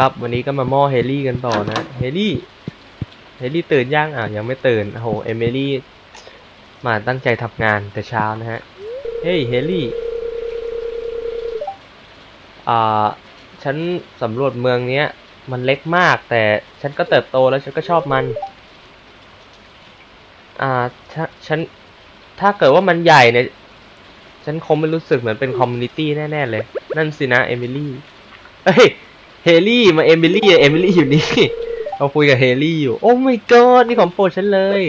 ครับ วันนี้ก็มาม่อเฮลี่กันต่อนะเฮลี่เฮลี่ตื่นยังอะยังไม่ตื่นโอ้โหเอมิลี่มาตั้งใจทำงานแต่เช้านะฮะเฮ้ยเฮลี่อ่าฉันสำรวจเมืองเนี้ยมันเล็กมากแต่ฉันก็เติบโตแล้วฉันก็ชอบมัน อ่าถ้าฉันถ้าเกิดว่ามันใหญ่เนี่ย ฉันคงไม่รู้สึกเหมือนเป็นคอมมูนิตี้แน่ ๆ เลย นั่นสินะเอมิลี่ เฮ้ย เฮลี่มาเอมิลี่เอมิลี่อยู่นี่เราคุยกับเฮลี่อยู่ โอ้ my god นี่ของโปรดฉันเลย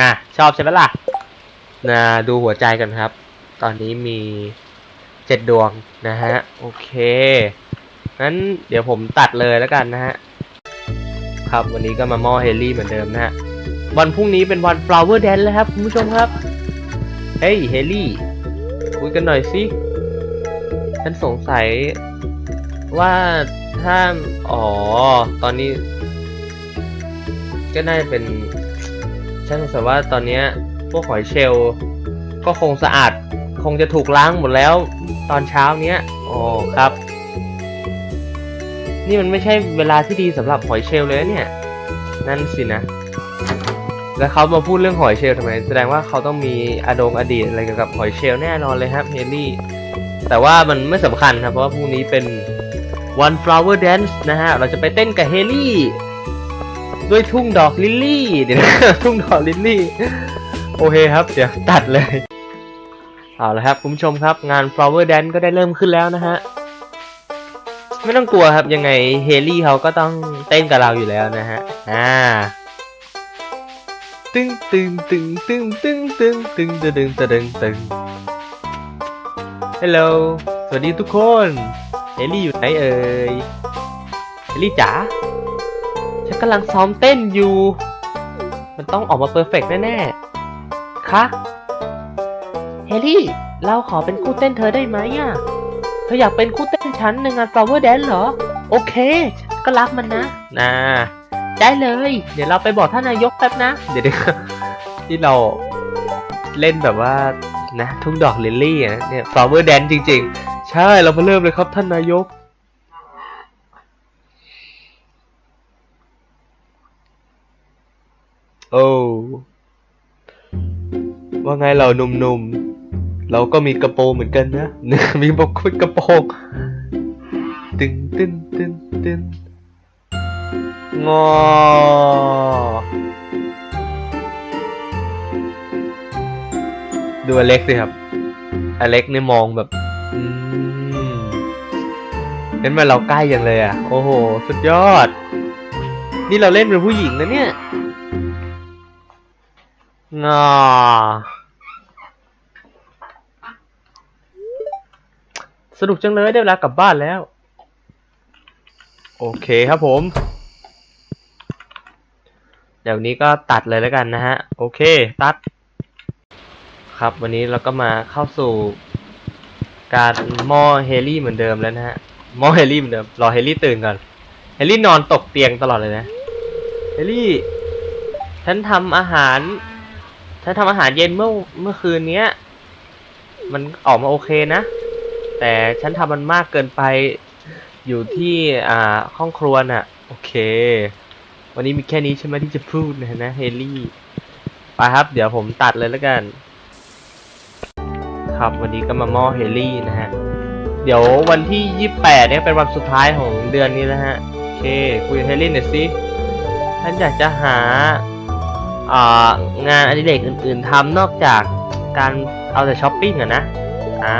นะชอบใช่ไหมล่ะนะดูหัวใจกันครับ ตอนนี้มีเจ็ดดวงนะฮะ โอเคงั้นเดี๋ยวผมตัดเลยแล้วกันนะฮะ ครับวันนี้ก็มาม่อเฮลี่เหมือนเดิมนะฮะ วันพรุ่งนี้เป็นวัน flower dance แล้วครับคุณผู้ชมครับ เฮ้ยเฮลี่คุยกันหน่อยสิฉันสงสัยว่า ถ้าอ๋อ ตอนนี้ ก็น่าจะเป็นฉันสงสัยว่าตอนเนี้ย พวกหอยเชลล์ก็คงสะอาด คงจะถูกล้างหมดแล้ว ตอนเช้าเนี้ยอ๋อครับ นี่มันไม่ใช่เวลาที่ดีสำหรับหอยเชลล์เลยนะเนี่ย นั่นสินะ แล้วเขามาพูดเรื่องหอยเชลล์ทำไม แสดงว่าเขาต้องมีอดงอดีตอะไรเกี่ยวกับหอยเชลล์แน่นอนเลยครับเฮนรี่ แต่ว่ามันไม่สำคัญครับ เพราะว่าพรุ่งนี้เป็น One Flower Dance นะฮะ เราจะไปเต้นกับเฮลี่ ด้วยทุ่งดอกลิลลี่ เดี๋ยวนะทุ่งดอกลิลลี่ โอเคครับ เดี๋ยวตัดเลย เอาละครับ คุณผู้ชมครับ งาน Flower Dance ก็ได้เริ่มขึ้นแล้วนะฮะ ไม่ต้องกลัวครับ ยังไงเฮลี่เขาก็ต้องเต้นกับเราอยู่แล้วนะฮะ อ่าตึงตึงตึงตึงตึงตึงตึงตึงตึงตึงตึงฮัลโหลสวัสดีทุกคน เฮลี่อยู่ไหนเอ่ยเฮลี่จ๋า ฉันกำลังซ้อมเต้นอยู่ มันต้องออกมาเพอร์เฟกต์แน่ๆ คะ เฮลี่ เราขอเป็นคู่เต้นเธอได้ไหมอะ เธออยากเป็นคู่เต้นฉันในงาน Flower Dance เหรอ โอเค ก็รักมันนะนะได้เลย เดี๋ยวเราไปบอกท่านนายกแป๊บนะ เดี๋ยวเดี๋ยวที่เราเล่นแบบว่านะ ทุ่งดอกลิลลี่อะนะเนี่ย flower dance จริง ๆ ใช่เรามาเริ่มเลยครับท่านนายก โอ้ว่าไงเราหนุ่มๆ เราก็มีกระโปรงเหมือนกันนะมีบกกระโปรงตึงตึงตึงตึงงอดูอเล็กสิครับ อเล็กเนี่ยมองแบบ เห็นไหมาเราใกล้ยังเลยอะ โอ้โห สุดยอด นี่เราเล่นเป็นผู้หญิงนะเนี่ยงอสนุกจังเลยได้เวลากลับบ้านแล้ว โอเคครับผม เดี๋ยวนี้ก็ตัดเลยแล้วกันนะฮะ โอเค ตัด ครับวันนี้เราก็มาเข้าสู่การมอเฮลี่เหมือนเดิมแล้วนะฮะ ม้อเฮลี่เหมือนเดิมรอเฮลี่ตื่นก่อนเฮลี่นอนตกเตียงตลอดเลยนะเฮลี่ ฉันทำอาหาร ฉันทำอาหารเย็นเมื่อเมื่อคืนเนี้ย มันออกมาโอเคนะ แต่ฉันทำมันมากเกินไปอยู่ที่อ่าห้องครัวน่ะ โอเค วันนี้มีแค่นี้ใช่ไหมที่จะพูดนะนะเฮลี่ไปครับ เดี๋ยวผมตัดเลยแล้วกัน ครับวันนี้ก็มาหม้อเฮลี่นะฮะ เดี๋ยววันที่ยี่แปดเนี่ยเป็นวันสุดท้ายของเดือนนี้นะฮะ โอเค คุยกับเฮลี่หน่อยสิท่านอยากจะหาอ่างานอดิเรกอื่นๆทำนอกจากการเอาแต่ช้อปปิ้งอะนะ อ่า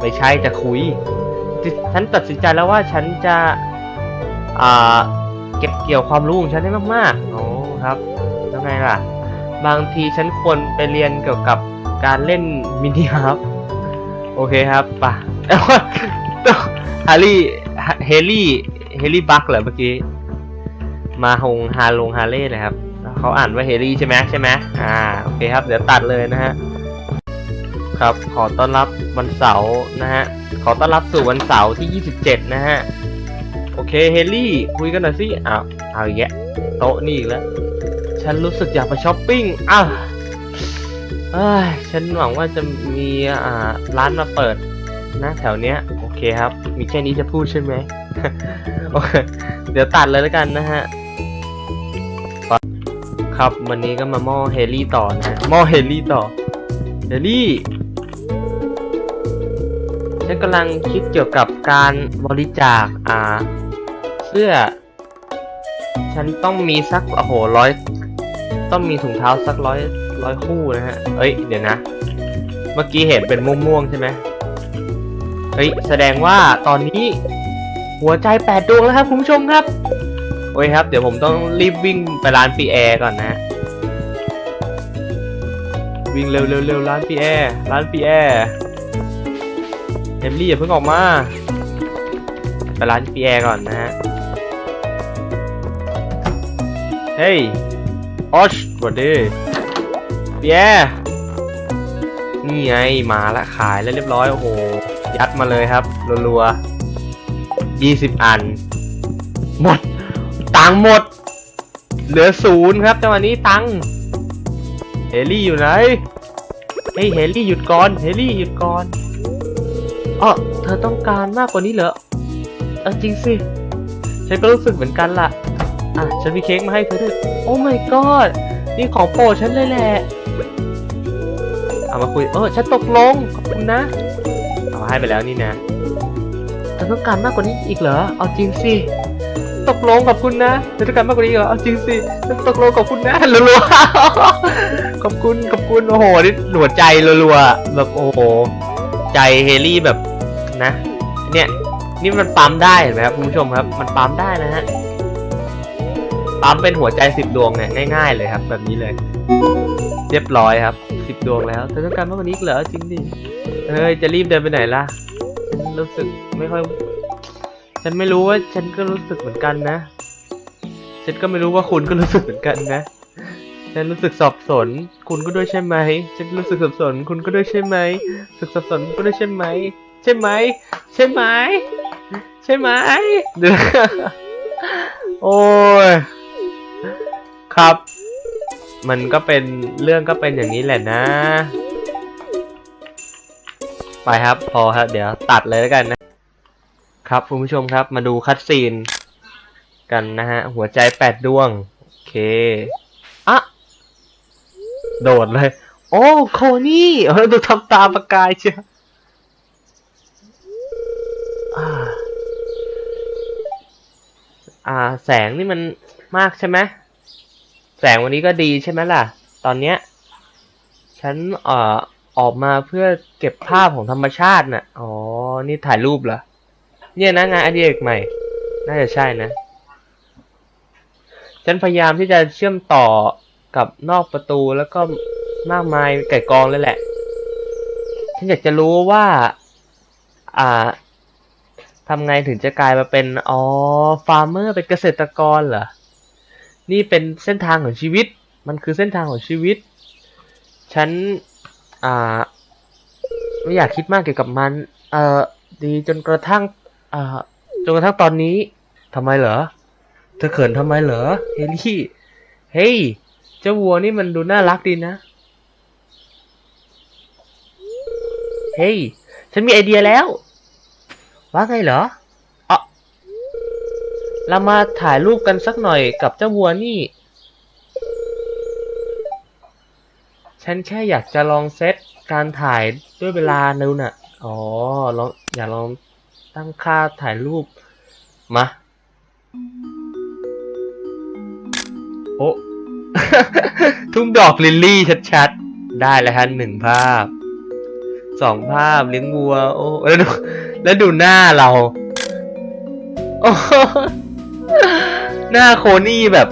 ไม่ใช่จะคุย ฉันตัดสินใจแล้วว่าฉันจะ อ่า เก็บเกี่ยวความรู้ของฉันให้มากๆ โอ้ครับแล้วไงล่ะ บางทีฉันควรไปเรียนเกี่ยวกับการเล่นมินิฮาร์ โอเคครับป่ะฮารี่เฮลี่เฮลี่บักเหรอเมื่อกี้ มาฮงฮาลงฮาเล่เลยครับเขาอ่านว่าเฮลี่ใช่ไหมใช่ไหมอ่าโอเคครับ เดี๋ยวตัดเลยนะฮะครับขอต้อนรับวันเสาร์นะฮะขอต้อนรับสู่วันเสาร์ที่ 27 นะฮะโอเคเฮลี่คุยกันหน่อยสิอ้าวเอาแยะโต๊ะนี่อีกแล้ว ฉันรู้สึกอยากไปช้อปปิ้งอ้าว เอ้ยฉันหวังว่าจะมีอ่าร้านมาเปิดนะแถวเนี้ย โอเคครับ มีแค่นี้จะพูดใช่ไหม โอเค เดี๋ยวตัดเลยแล้วกันนะฮะ ครับวันนี้ก็มาหม้อเฮลี่ต่อนะฮะหม้อเฮลี่ต่อ เฮลี่ฉันกำลังคิดเกี่ยวกับการบริจาคอ่า เสื้อ ฉันต้องมีสักโอ้โหร้อย ต้องมีถุงเท้าสักร้อย ร้อยคู่นะฮะ เอ้ย เดี๋ยวนะ เมื่อกี้เห็นเป็นม่วงๆใช่ไหมเฮ้ย แสดงว่าตอนนี้หัวใจแปดดวงแล้วครับคุณผู้ชมครับ โอ้ยครับ เดี๋ยวผมต้องรีบวิ่งไปร้านปีแอร์ก่อนนะ วิ่งเร็วเร็วร้านปีแอร์ร้านปีแอร์เอมลี่อย่าเพิ่งออกมา ไปร้านปีแอร์ก่อนนะฮะ เฮ้ยออชสวัสดี ปีแอร์นี่ไงมาละขายแล้วเรียบร้อยโอ้โหยัดมาเลยครับรัวๆยี่สิบอัน หมด ตังค์หมด เหลือศูนย์ครับจังหวะนี้ตังเฮลี่อยู่ไหนเฮ้ยเฮลี่หยุดก่อนเฮลี่หยุดก่อนอ๋อเธอต้องการมากกว่านี้เหรอเออจริงสิ ฉันก็รู้สึกเหมือนกันล่ะ อะ ฉันมีเค้กมาให้เธอด้วย โอ้ my god นี่ของโปรดฉันเลยแหละ เอามาคุย เออฉันตกลง ขอบคุณนะ เอามาให้ไปแล้วนี่นะเธอต้องการมากกว่านี้อีกเหรอ เอาจริงสิ ตกลงขอบคุณนะเธอต้องการมากกว่านี้เหรอ เอาจริงสิตกลงขอบคุณนะรัวๆขอบคุณขอบคุณโอ้โหนี่หัวใจรัวๆแบบโอ้โหใจเฮลี่แบบนะ เนี่ยนี่มันปั๊มได้เห็นไหมครับคุณผู้ชมครับ มันปั๊มได้นะฮะปั๊มเป็นหัวใจสิบดวงเนี่ยง่าย ๆ เลยครับ แบบนี้เลย เรียบร้อยครับสิบดวงแล้ว เธอต้องการมากกว่านี้อีกเหรอจริงดิเฮ้ยจะรีบเดินไปไหนล่ะฉันรู้สึกไม่ค่อย ฉันไม่รู้ว่าฉันก็รู้สึกเหมือนกันนะ ฉันก็ไม่รู้ว่าคุณก็รู้สึกเหมือนกันนะ ฉันรู้สึกสับสน คุณก็ด้วยใช่ไหม ฉันรู้สึกสับสน คุณก็ด้วยใช่ไหมรู้สึกสับสนคุณก็ด้วยใช่ไหม ใช่ไหม ใช่ไหม ใช่ไหมเดี๋ยวโอ้ย ครับ มันก็เป็นเรื่องก็เป็นอย่างนี้แหละนะ ไปครับพอครับเดี๋ยวตัดเลยแล้วกันนะ ครับคุณผู้ชมครับมาดูคัดซีนกันนะฮะ หัวใจแปดดวง โอเคอะโดดเลย โอ้โคนี่เออดูทำตาประกายเชียวอ่าอ่าแสงนี่มันมากใช่ไหม แสงวันนี้ก็ดีใช่ไหมล่ะ ตอนเนี้ย ฉันเอ่อออกมาเพื่อเก็บภาพของธรรมชาติน่ะ อ๋อ นี่ถ่ายรูปเหรอ เนี่ยนะงานอดิเรกใหม่ น่าจะใช่นะ ฉันพยายามที่จะเชื่อมต่อกับนอกประตูแล้วก็มากมายไก่กองเลยแหละ ฉันอยากจะรู้ว่า อ่าทำไงถึงจะกลายมาเป็น อ๋อ ฟาร์มเมอร์เป็นเกษตรกรเหรอ นี่เป็นเส้นทางของชีวิต มันคือเส้นทางของชีวิต ฉัน อ่า ไม่อยากคิดมากเกี่ยวกับมัน เอ่อ ดีจนกระทั่ง อ่า จนกระทั่งตอนนี้ทำไมเหรอ เธอเขินทำไมเหรอ เฮลี่ เฮ้ย เจ้าวัวนี่มันดูน่ารักดีนะ เฮ้ย ฉันมีไอเดียแล้ว ว่าไงเหรอ เรามาถ่ายรูปกันสักหน่อยกับเจ้าวัวนี่ ฉันแค่อยากจะลองเซตการถ่ายด้วยเวลานูน่ะ อ๋อลองอยากลองตั้งค่าถ่ายรูป มา โอ้ ทุ่งดอกลิลลี่ชัดๆ ได้แล้วฮะหนึ่งภาพ สองภาพเลี้ยงวัว โอ้ แล้วดู แล้วดูหน้าเรา โอ้ หน้าโคนี่แบบ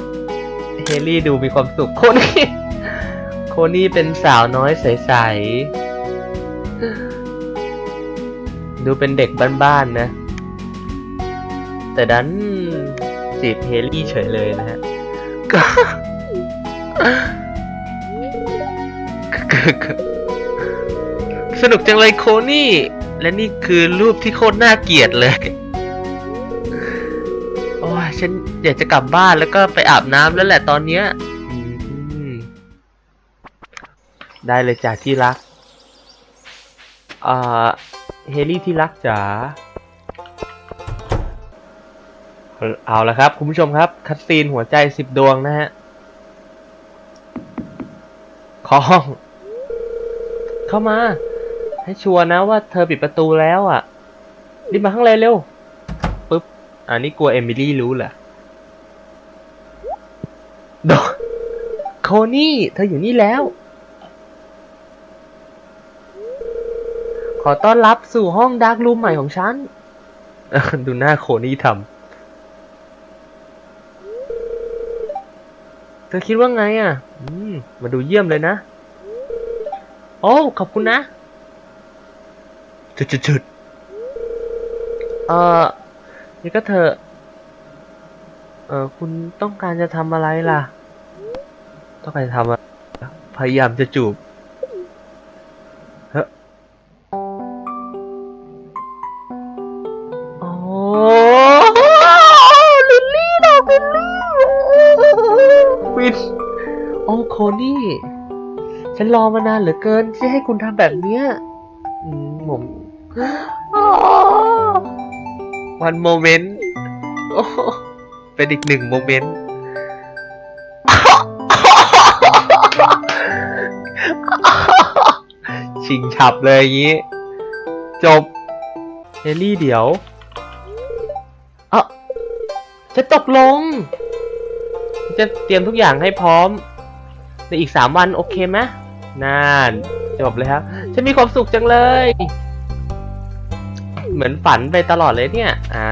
เฮลี่ดูมีความสุขโคนี่โคนี่เป็นสาวน้อยใสๆ ดูเป็นเด็กบ้านๆนะ แต่ดันจีบเฮลี่เฉยเลยนะฮะก็สนุกจังเลยโคนี่ และนี่คือรูปที่โคตรน่าเกลียดเลยโอ้ย ฉันอยากจะกลับบ้านแล้วก็ไปอาบน้ำแล้วแหละตอนเนี้ยได้เลยจ้ะที่รักอ่าเฮลี่ที่รักจ๋าเอาละครับ คุณผู้ชมครับ คัดซีนหัวใจสิบดวงนะฮะเคาะห้อง เข้ามา ให้ชัวร์นะว่าเธอปิดประตูแล้วอะรีบมาข้างในเร็ว อ่านี่กลัวเอมิลี่รู้เหรอโดโคนี่ เธออยู่นี่แล้ว ขอต้อนรับสู่ห้องดาร์กรูมใหม่ของฉัน ดูหน้าโคนี่ทำ เธอคิดว่าไงอะ อืม มาดูเยี่ยมเลยนะ โอ้ ขอบคุณนะจุดจุดจุดเอ่อ นี่ก็เธอะ เออคุณต้องการจะทำอะไรล่ะ ต้องการจะทำอะไรพยายามจะจูบเฮ้อโอ้ลิลลี่ดอกลิลลี่วินโอ้โคนี่ ฉันรอมานานเหลือเกินที่ให้คุณทำแบบเนี้ย อืมผม วันโมเมนต์โอ้เป็นอีกหนึ่งโมเมนต์ชิงฉับเลยอย่างนี้ จบเฮลี่เดี๋ยวเอะจะตกลง จะเตรียมทุกอย่างให้พร้อม ในอีกสามวันโอเคไหมน่านจบเลยครับ ฉันมีความสุขจังเลย เหมือนฝันไปตลอดเลยเนี่ย อ่า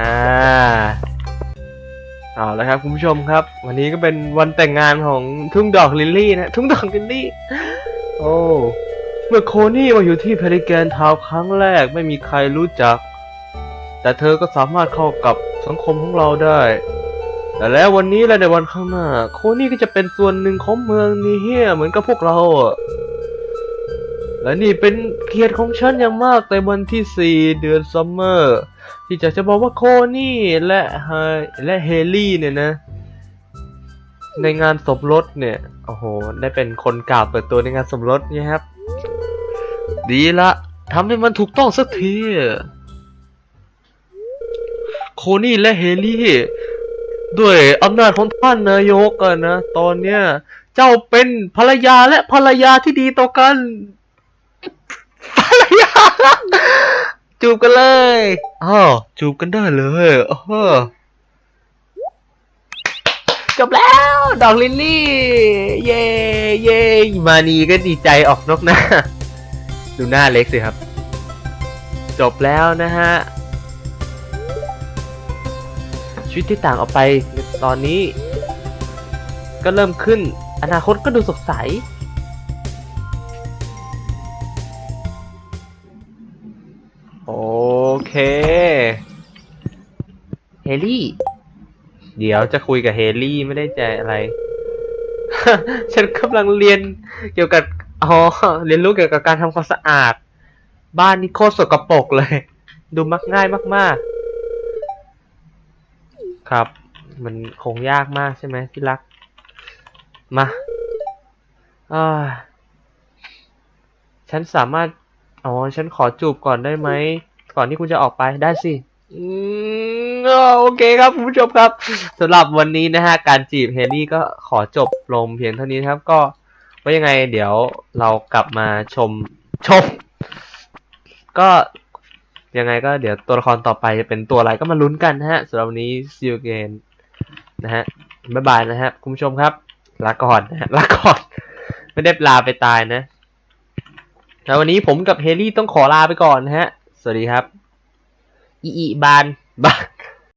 เอาละครับคุณผู้ชมครับ วันนี้ก็เป็นวันแต่งงานของทุ่งดอกลิลลี่นะ ทุ่งดอกลิลลี่ โอ้ เมื่อโคนี่มาอยู่ที่เพริแกนทาวน์ครั้งแรกไม่มีใครรู้จัก แต่เธอก็สามารถเข้ากับสังคมของเราได้ แต่แล้ววันนี้และในวันข้างหน้า โคนี่ก็จะเป็นส่วนหนึ่งของเมืองนี้เฮียเหมือนกับพวกเราอะ และนี่เป็นเกียรติของฉันอย่างมากในวันที่ 4 เดือนซัมเมอร์ที่จะจะบอกว่าโคนี่และไฮและเฮลี่เนี่ยนะ ในงานสมรสเนี่ย โอ้โห ได้เป็นคนกล่าวเปิดตัวในงานสมรสเนี่ยครับ ดีละทำให้มันถูกต้องสักที โคนี่และเฮลี่ด้วยอำนาจของท่านนายกอะนะ ตอนเนี้ย เจ้าเป็นภรรยาและภรรยาที่ดีต่อกัน จูบกันเลยอ้าวจูบกันได้เลยอ้อจบแล้ว ดอกลิลลี่ เย่เย่มานีก็ดีใจออกนกหน้า ดูหน้าเล็กสิครับ จบแล้วนะฮะ ชีวิตที่ต่างออกไปในตอนนี้ ก็เริ่มขึ้น อนาคตก็ดูสดใส เค เฮลี่ เดี๋ยวจะคุยกับเฮลี่ไม่ได้ใจอะไร ฉันกำลังเรียนเกี่ยวกับ อ๋อ เรียนรู้เกี่ยวกับการทำความสะอาด บ้านนี่โคตรสกปรกเลย ดูมักง่ายมาก ๆ ครับ มันคงยากมากใช่ไหมที่รัก มาอ่าฉันสามารถ อ๋อ ฉันขอจูบก่อนได้ไหม ก่อนที่คุณจะออกไปได้สิอืมอ่าโอเคครับคุณผู้ชมครับสำหรับวันนี้นะฮะการจีบเฮลี่ก็ขอจบลงเพียงเท่านี้นครับ ก็ว่ายังไง เดี๋ยวเรากลับมาชมชม ก็ยังไงก็เดี๋ยวตัวละครต่อไปจะเป็นตัวอะไรก็มาลุ้นกันนะฮะสำหรับวันนี้ see you again นะฮะบ๊ายบายนะฮะคุณผู้ชมครับลาก่อนนะฮะลาก่อนไม่ได้ลาไปตายนะแล้ววันนี้ผมกับเฮลี่ต้องขอลาไปก่อนนะฮะ สวัสดีครับ อีอีบานบาน